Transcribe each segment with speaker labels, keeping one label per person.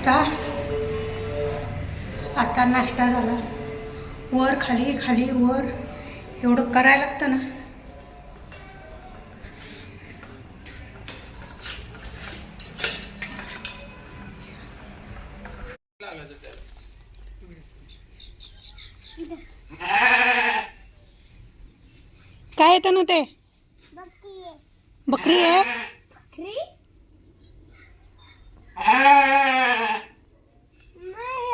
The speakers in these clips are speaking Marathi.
Speaker 1: आता आता नाश्ता झाला. वर खाली खाली वर. एवढं करायला लागतं ना. काय येतं ना ते? बकरी आहे.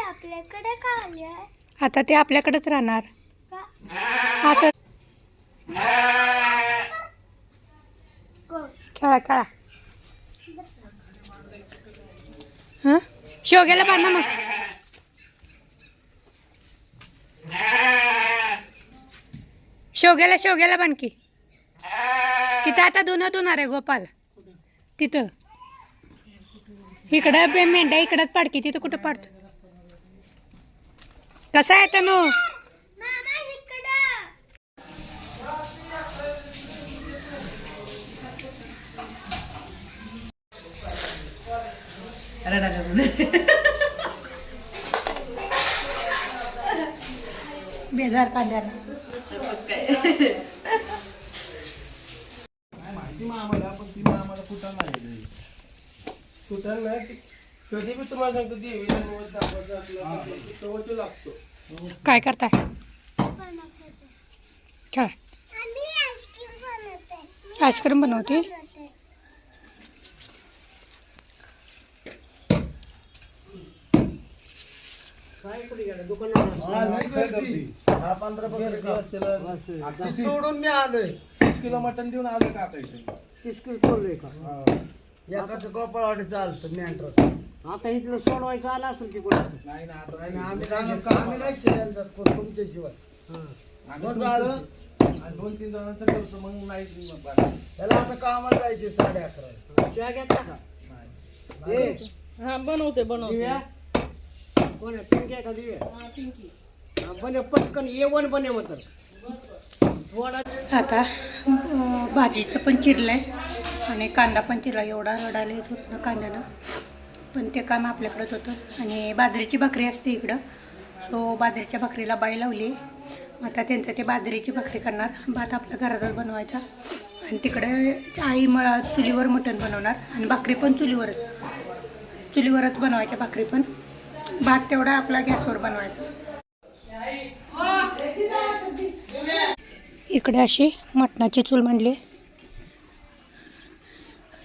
Speaker 2: आपल्याकडे आलंय?
Speaker 1: आता ते आपल्याकडेच राहणार.
Speaker 2: का?
Speaker 1: असं? खेळा खेळा. हं? शेवग्याला बांधा मग. शेवग्याला शेवग्याला बांधकी तिथं आता दोन दोनार आहे गोपाल. तिथं. इकडं बे- मेंढ्या इकडंच पाडकी तिथं कुठं पाडतो? कसा आहे तनू?
Speaker 2: मामा इकडं
Speaker 1: बेजार कांद्याला.
Speaker 3: माहिती मग आम्हाला पण ती मग आम्हाला कुठं नाही.
Speaker 4: कुठं नाही कधी बी तुम्हाला सांगतो देवीला निवड दाखवायचं असलं तेव्हा तो लागतो.
Speaker 1: काय करताय? खेळा.
Speaker 2: आम्ही आईस्क्रीम बनवते?
Speaker 3: हा? सोडून मी आलोय. तीस किलो मटण देऊन आलो का
Speaker 5: तीस किलो का? एकाचं गोपाळवाडी चालतं मेंढर. आता इथलं सोडवायचं आलं असेल की
Speaker 3: नाही ना आता नाही.
Speaker 5: आम्ही नाही आम्ही. नाही केलेलं जात कोण तुमच्याशिवाय
Speaker 3: आम्ही
Speaker 5: मग
Speaker 3: तुमचं? आणि दोन तीन जणांचं करतो मग नाही मग.
Speaker 5: त्याला आता कामाला जायचे साडे अकरा. घेतला का?
Speaker 3: नाही.
Speaker 5: ए,
Speaker 6: हा बनवते बनवते.
Speaker 5: दिव्या? कोण आहे? पिंकी आहे का दिव्या? हा, बने पटकन ये वन बने
Speaker 1: आता अं, भाजीचं पण चिरलंय. आणि कांदा पण तिला एवढा रडायला येत होतं ना कांद्यानं. पण ते काम आपल्याकडंच होतं. आणि बाजरीची भाकरी असते इकडं. सो बाजरीच्या भाकरीला बाई लावली. आता त्यांचं ते बाजरीची भाकरी करणार. भात आपल्या घरातच बनवायचा. आणि तिकडे आई म चुलीवर मटण बनवणार. आणि भाकरी पण चुलीवरच. चुलीवरच बनवायच्या भाकरी पण. भात तेवढा आपला गॅसवर बनवायचा. इकडे अशी मटणाची चूल मांडली.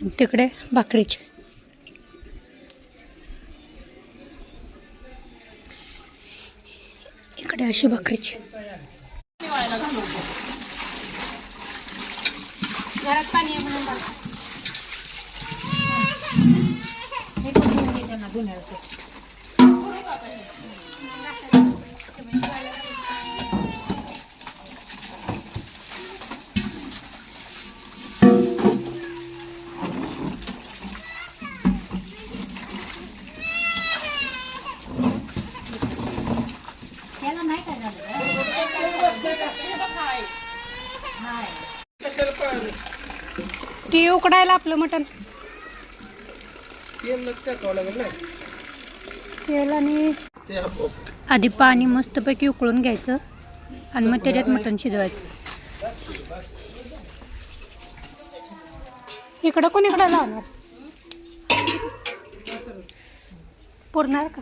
Speaker 1: तिकडे भाकरीची. इकडे अशी भाकरीची.
Speaker 6: घरात पाणी आहे म्हणून हे पण घेऊन ये त्यांना धुण्याचं. त्याला नाही काय झालं हाय
Speaker 4: कशाला पाहिलं
Speaker 1: ती उकडायला आपलं मटण.
Speaker 4: तेल
Speaker 1: आणि आधी पाणी मस्तपैकी उकळून घ्यायचं आणि मग त्याच्यात मटण शिजवायचं. इकडं कोण इकडं लावणार? पुरणार का?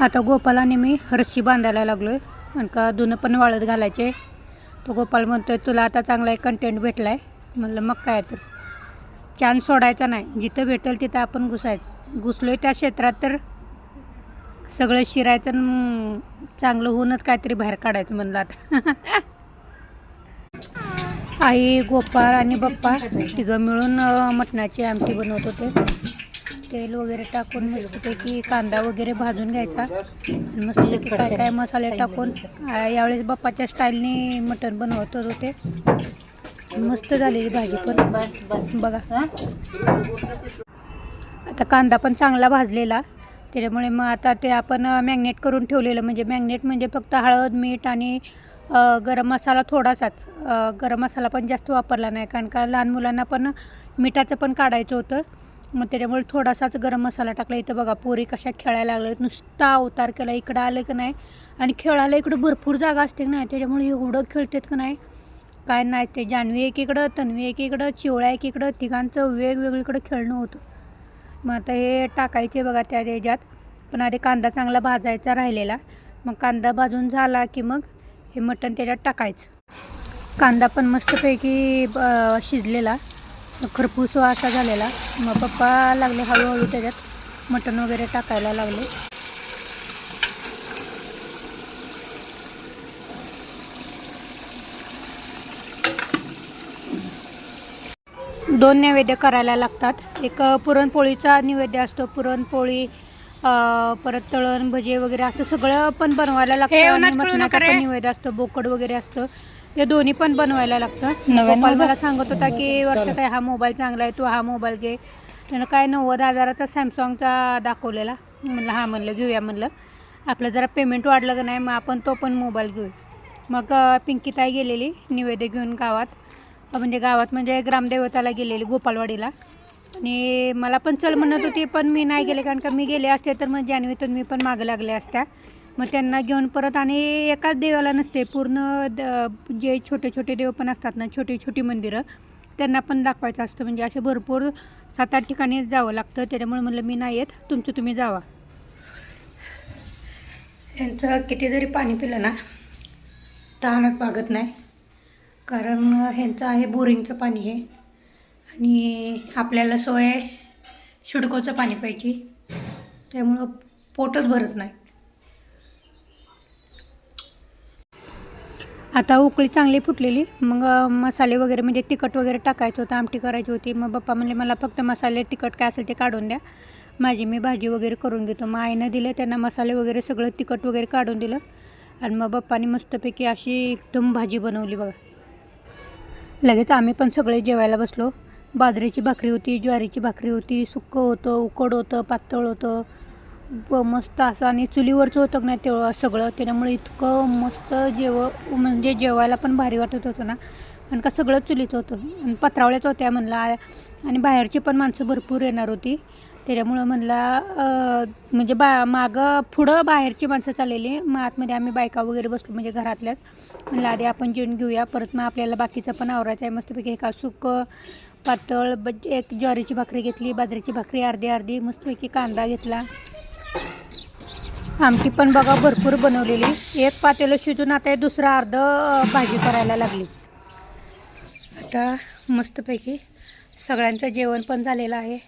Speaker 1: आता गोपालाने मी रस्सी बांधायला लागलोय. आणि का दोनं पण वाळत घालायचे. तो गोपाल म्हणतोय तुला आता चांगला एक कंटेंट भेटला आहे म्हणलं मग काय तर. चान्स सोडायचा नाही. जिथं भेटेल तिथं आपण घुसायचं. घुसलो आहे त्या क्षेत्रात तर सगळं शिरायचं आणि चांगलं होऊनच काहीतरी बाहेर काढायचं म्हणलं आता. आई गोपाळ आणि बप्पा तिघं मिळून मटणाची आमटी बनवत होते. तेल वगैरे टाकून मस्तपैकी कांदा वगैरे भाजून घ्यायचा. मस्तपैकी काय काय मसाले टाकून यावेळेस बाप्पाच्या स्टाईलने मटण बनवत होते मस्त झालेली भाजी पण. बघा. आता कांदा पण चांगला भाजलेला. त्याच्यामुळे मग आता ते आपण मॅग्नेट करून ठेवलेलं. म्हणजे मॅग्नेट म्हणजे फक्त हळद मीठ आणि गरम मसाला थोडासाच. गरम मसाला पण जास्त वापरला नाही. कारण का लहान मुलांना पण मिठाचं पण काढायचं होतं. मग त्याच्यामुळे थोडासाच गरम मसाला टाकला. इथं बघा पोरी कशा खेळायला लागल्या नुसता अवतार केला इकडं आलं की नाही. आणि खेळायला इकडं भरपूर जागा असते की नाही. त्याच्यामुळे एवढं खेळतात का नाही. काय नाही ते जान्हवी एकीकडं तन्वी एकीकडं चिवळ्या एकीकडं तिघांचं वेगवेगळीकडं खेळणं होतं. मग आता हे टाकायचे बघा त्या ह्याच्यात पण आधी कांदा चांगला भाजायचा राहिलेला. मग कांदा भाजून झाला की मग हे मटण त्याच्यात टाकायचं. कांदा पण मस्तपैकी ब- शिजलेला. खरपूस असा झालेला. मग पप्पा लागले हळूहळू त्याच्यात मटण वगैरे टाकायला लागले. दोन नैवेद्य करायला लागतात. एक पुरणपोळीचा नैवेद्य असतो. पुरणपोळी परत तळण भजे वगैरे असं सगळं पण बनवायला लागतं. मटणाचा पण नैवेद्य असतो. बोकड वगैरे असतं. ते दोन्ही पण बनवायला लागतं गोपाल मला सांगत होता की वर्षात हा मोबाईल चांगला आहे तू हा मोबाईल घे. त्यानं काय नव्वद हजाराचा सॅमसंगचा दाखवलेला. म्हणलं हा म्हणलं घेऊया म्हणलं. आपलं जरा पेमेंट वाढलं का नाही मग आपण तो पण मोबाईल घेऊ. मग पिंकीताई गेलेली निवेद्य घेऊन गावात. म्हणजे गावात म्हणजे ग्रामदेवताला गेलेली गोपालवाडीला. आणि मला पण चल म्हणत होती पण मी नाही गेले कारण का मी गेले असते तर मग जान्हवीतून मी पण मागं लागले असत्या. मग त्यांना घेऊन परत आणि एकाच देवाला नसते पूर्ण द- जे छोटे छोटे देव पण असतात ना छोटी छोटी मंदिरं त्यांना पण दाखवायचं असतं. म्हणजे असे भरपूर सात आठ ठिकाणी जावं लागतं. त्याच्यामुळे म्हणलं मी नाही येत तुमचं तुम्ही जावा. यांचं किती जरी पाणी पिलं ना तहानच भागत नाही. कारण ह्यांचं आहे बोरिंगचं पाणी हे. आणि आपल्याला सोय शिडकोचं पाणी पाहिजे त्यामुळं पोटच भरत नाही. आता उकळी चांगली फुटलेली. मग मसाले वगैरे म्हणजे तिखट वगैरे टाकायचं होतं आमटी करायची होती. मग पप्पा म्हणले मला फक्त मसाले तिखट काय असेल ते काढून द्या. माझी मी भाजी वगैरे करून घेतो. मग आईनं दिलं त्यांना मसाले वगैरे सगळं तिखट वगैरे काढून दिलं. आणि मग बाप्पाने मस्तपैकी अशी एकदम भाजी बनवली बघा. लगेच आम्ही पण सगळे जेवायला बसलो. बाजरीची भाकरी होती ज्वारीची भाकरी होती सुक्कं होतं उकड होतं पातळ होतं. ब मस्त असं आणि चुलीवरचं होतं ना नाही तेवढं सगळं त्याच्यामुळे इतकं मस्त जेव म्हणजे जेवायला पण भारी वाटत होतं ना. आणि का सगळं चुलीचं होतं. आणि पत्रावळ्याच होत्या म्हणला आणि बाहेरची पण माणसं भरपूर येणार होती. त्याच्यामुळं म्हणला म्हणजे बा मागं पुढं बाहेरची माणसं चाललेली. मग आतमध्ये आम्ही बायका वगैरे बसलो म्हणजे घरातल्याच. म्हणलं आधी आपण जेवण घेऊया. परत मग आपल्याला बाकीचं पण आवरायचं आहे. मस्तपैकी एका सुकं पातळ ब- एक ज्वारीची भाकरी घेतली बाजरीची भाकरी अर्धी अर्धी. मस्तपैकी कांदा घेतला. आमटी पण बघा भरपूर बनवलेली. एक पातेलं शिजून आता हे दुसरं अर्ध भाजी करायला लागली. आता मस्तपैकी सगळ्यांचं जेवण पण झालेलं आहे.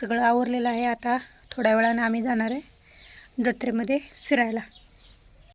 Speaker 1: सगळं आवरलेलं आहे आता. थोड्या वेळानं आम्ही जाणार आहे जत्रेमध्ये फिरायला.